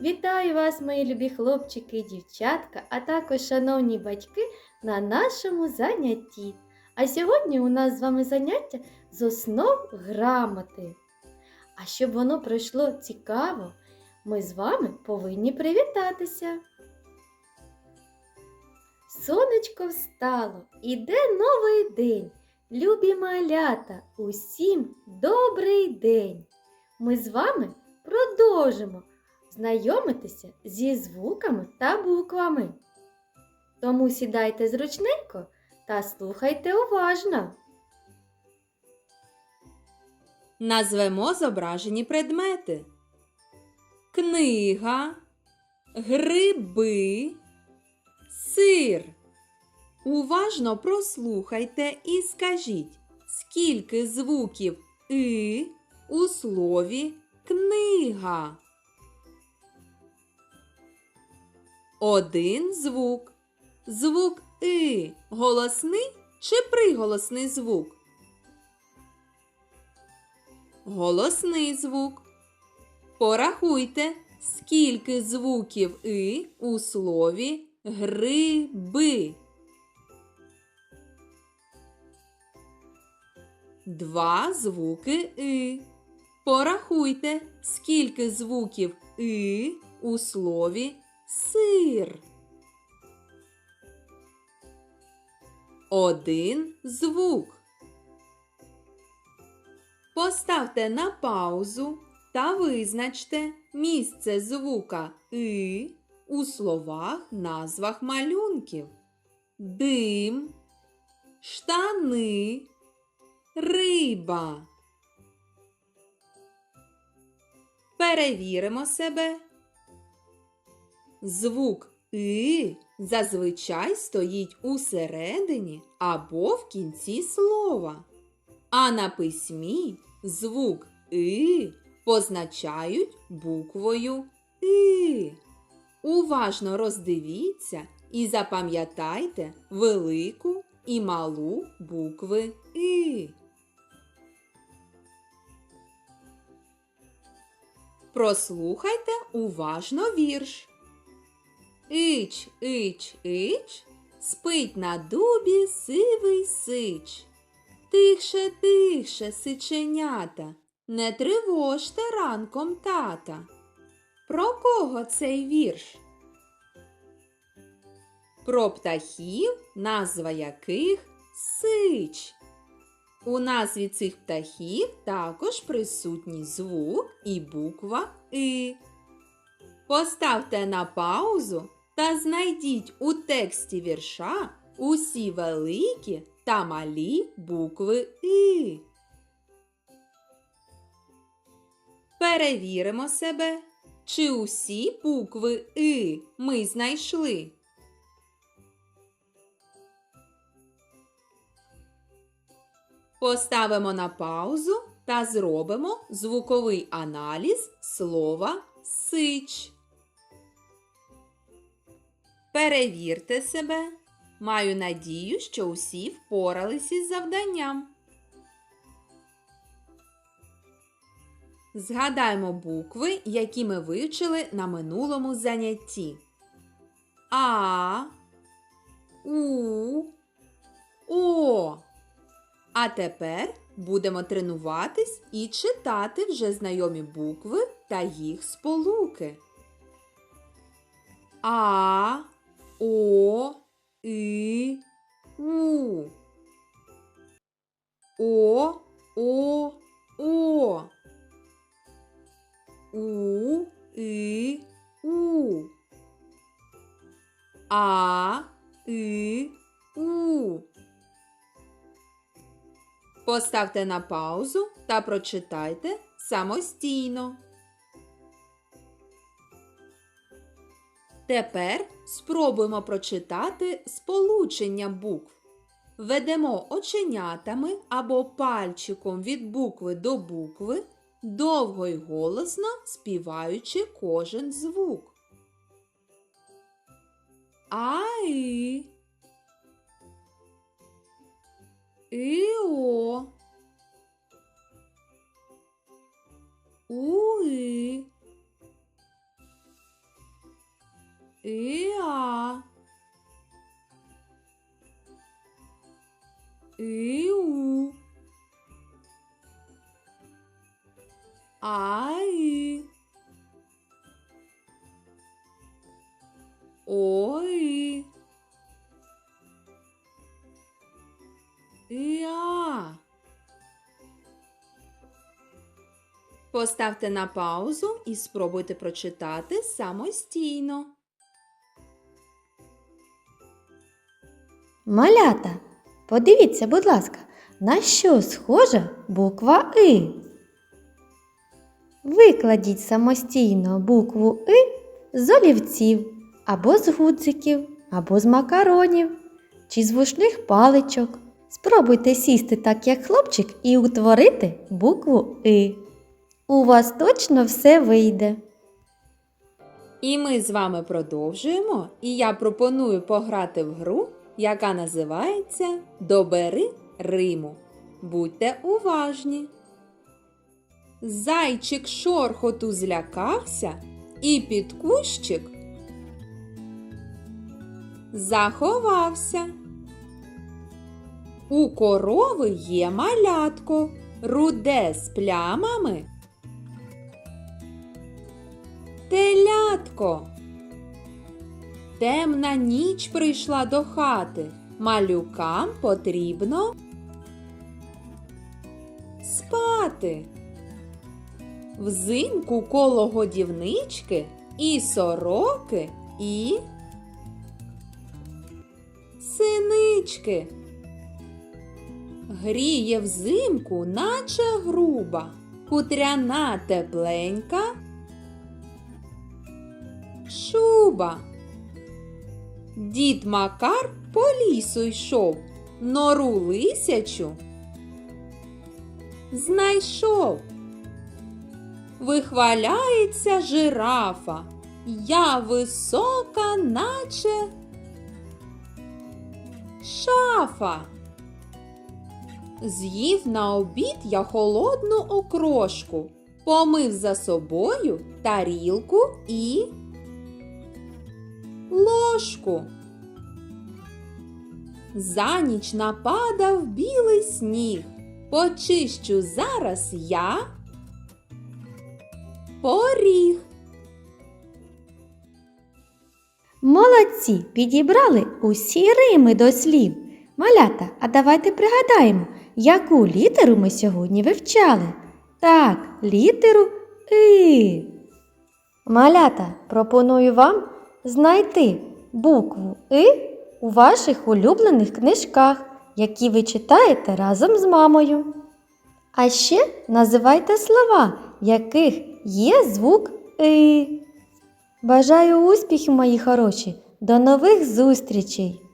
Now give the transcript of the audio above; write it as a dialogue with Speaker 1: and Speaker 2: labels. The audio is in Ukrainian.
Speaker 1: Вітаю вас, мої любі хлопчики і дівчатка, а також шановні батьки на нашому занятті. А сьогодні у нас з вами заняття з основ грамоти. А щоб воно пройшло цікаво, ми з вами повинні привітатися. Сонечко встало, іде новий день. Любі малята, усім добрий день! Ми з вами продовжимо знайомитися зі звуками та буквами. Тому сідайте зручненько та слухайте уважно.
Speaker 2: Назвемо зображені предмети. Книга, гриби, сир. Уважно прослухайте і скажіть, скільки звуків и у слові книга. Один звук. Звук и голосний чи приголосний звук? Голосний звук. Порахуйте, скільки звуків и у слові гриби. Два звуки и. Порахуйте, скільки звуків и у слові сир. Один звук. Поставте на паузу та визначте місце звука и у словах назвах малюнків. Дим, штани, риба. Перевіримо себе. Звук и зазвичай стоїть усередині або в кінці слова. А на письмі звук и позначають буквою И. Уважно роздивіться і запам'ятайте велику і малу букви И. Прослухайте уважно вірш. Ич, ич, ич, спить на дубі сивий сич. Тихше, тихше, сиченята, не тривожте ранком тата. Про кого цей вірш? Про птахів, назва яких сич. У назві цих птахів також присутній звук і буква И. Поставте на паузу та знайдіть у тексті вірша усі великі та малі букви И. Перевіримо себе, чи усі букви И ми знайшли. Поставимо на паузу та зробимо звуковий аналіз слова сич. Перевірте себе. Маю надію, що усі впорались із завданням. Згадаймо букви, які ми вивчили на минулому занятті. А, У, О. А тепер будемо тренуватись і читати вже знайомі букви та їх сполуки. А, О, І, У. О, О, О. У, І, У. А, І, У. Поставте на паузу та прочитайте самостійно. Тепер спробуємо прочитати сполучення букв. Ведемо оченятами або пальчиком від букви до букви, довго й голосно співаючи кожен звук. Аи. Іо. Уи. Іа. Іу. Аї. Ой. Іа. Поставте на паузу і спробуйте прочитати самостійно.
Speaker 1: Малята, подивіться, будь ласка, на що схожа буква И? Викладіть самостійно букву И з олівців, або з гудзиків, або з макаронів, чи з вушних паличок. Спробуйте сісти так, як хлопчик, і утворити букву И. У вас точно все вийде.
Speaker 2: І ми з вами продовжуємо, і я пропоную пограти в гру, яка називається Добери Риму. Будьте уважні. Зайчик шорхоту злякався і під кущик заховався. У корови є малятко, руде з плямами. Телятко. Темна ніч прийшла до хати. Малюкам потрібно спати. Взимку коло годівнички і сороки, і синички. Гріє взимку, наче груба, хутряна тепленька шуба. Дід Макар по лісу йшов, нору лисячу. Знайшов. Вихваляється жирафа. Я висока, наче шафа. З'їв на обід я холодну окрошку, помив за собою тарілку і ложку. За ніч нападав білий сніг. Почищу зараз я поріг.
Speaker 1: Молодці, підібрали усі рими до слів. Малята, а давайте пригадаємо, яку літеру ми сьогодні вивчали. Так, літеру И. Малята, пропоную вам знайти букву И у ваших улюблених книжках, які ви читаєте разом з мамою. А ще називайте слова, яких є звук И. Бажаю успіхів, мої хороші! До нових зустрічей!